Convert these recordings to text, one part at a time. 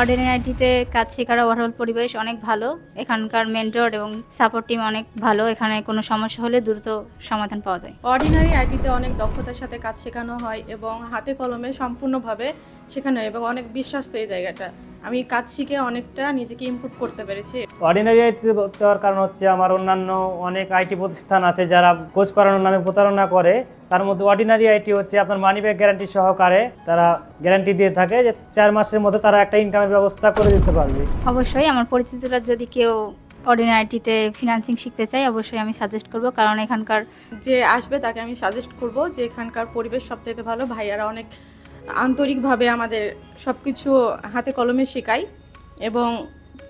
Ordinary আইটিতে কাজ শেখার overall পরিবেশ অনেক ভালো। এখানকার মেন্টর এবং সাপোর্ট টিম অনেক ভালো। এখানে কোনো সমস্যা হলে দ্রুত সমাধান পাওয়া যায়। অর্ডিনারি আইটিতে অনেক দক্ষতার সাথে কাজ শেখানো হয় এবং হাতে কলমে সম্পূর্ণভাবে শেখানো হয় এবং অনেক বিশ্বাস্ত এই জায়গাটা। আমি কাজ শিখে অনেকটা নিজেকে ইমপ্রুভ করতে পেরেছি। অর্ডিনারি আইটিতে ভর্তি হওয়ার কারণ হচ্ছে আমার অন্যান্য অনেক আইটি প্রতিষ্ঠান আছে যারা কোচ করানোর নামে প্রতারণা করে। তার মধ্যে অর্ডিনারি আইটি হচ্ছে আপনার মানি ব্যাগ গ্যারান্টি সহকারে তারা গ্যারান্টি দিয়ে থাকে যে চার মাসের মধ্যে তারা একটা ইনকামের ব্যবস্থা করে দিতে পারবে। অবশ্যই আমার পরিচিতরা যদি কেউ অর্ডিনারিটিতে ফিনান্সিং শিখতে চায় অবশ্যই আমি সাজেস্ট করব। কারণ এখানকার যে আসবে তাকে আমি সাজেস্ট করব যে এখানকার পরিবেশ সবচেয়ে ভালো। ভাইয়ারা অনেক আন্তরিকভাবে আমাদের সব কিছু হাতে কলমে শেখায় এবং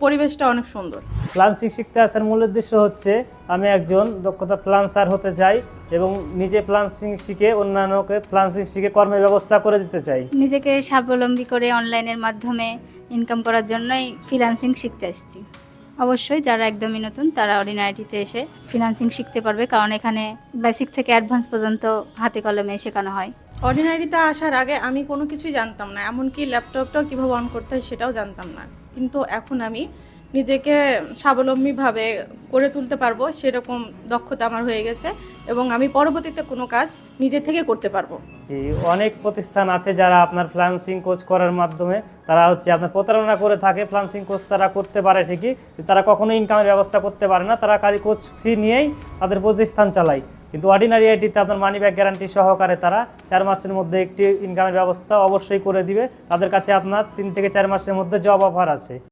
পরিবেশটা অনেক সুন্দর। ফ্লান্সিং শিখতে আসার মূল উদ্দেশ্য হচ্ছে আমি একজন দক্ষতা ফ্লান্সার হতে চাই এবং নিজে ফ্লান্সিং শিখে অন্যান্যকে ফ্লান্সিং শিখে কর্মের ব্যবস্থা করে দিতে চাই। নিজেকে স্বাবলম্বী করে অনলাইনের মাধ্যমে ইনকাম করার জন্যই ফিনান্সিং শিখতে এসেছি। অবশ্যই যারা একদমই নতুন তারা অর্ডিনারিটিতে এসে ফিনান্সিং শিখতে পারবে কারণ এখানে বেসিক থেকে অ্যাডভান্স পর্যন্ত হাতে কলমে শেখানো হয়। অর্ডিনারিতে আসার আগে আমি কোনো কিছুই জানতাম না, এমনকি ল্যাপটপটাও কীভাবে অন করতে হয় সেটাও জানতাম না। কিন্তু এখন আমি নিজেকে স্বাবলম্বীভাবে করে তুলতে পারব, সেরকম দক্ষতা আমার হয়ে গেছে এবং আমি পরবর্তীতে কোনো কাজ নিজে থেকে করতে পারব। অনেক প্রতিষ্ঠান আছে যারা আপনার ফ্লান্সিং কোচ করার মাধ্যমে তারা হচ্ছে আপনার প্রতারণা করে থাকে ফ্লান্সিং কোচ তারা করতে পারে ঠিকই তারা কখনো ইনকামের ব্যবস্থা করতে পারে না, তারা খালি কোচ ফি নিয়েই তাদের প্রতিষ্ঠান চালায়। কিন্তু অর্ডিনারি আইটিতে আপনার মানি ব্যাগ গ্যারান্টি সহকারে তারা চার মাসের মধ্যে একটি ইনকামের ব্যবস্থা অবশ্যই করে দিবে। তাদের কাছে আপনার তিন থেকে চার মাসের মধ্যে জব অফার আছে।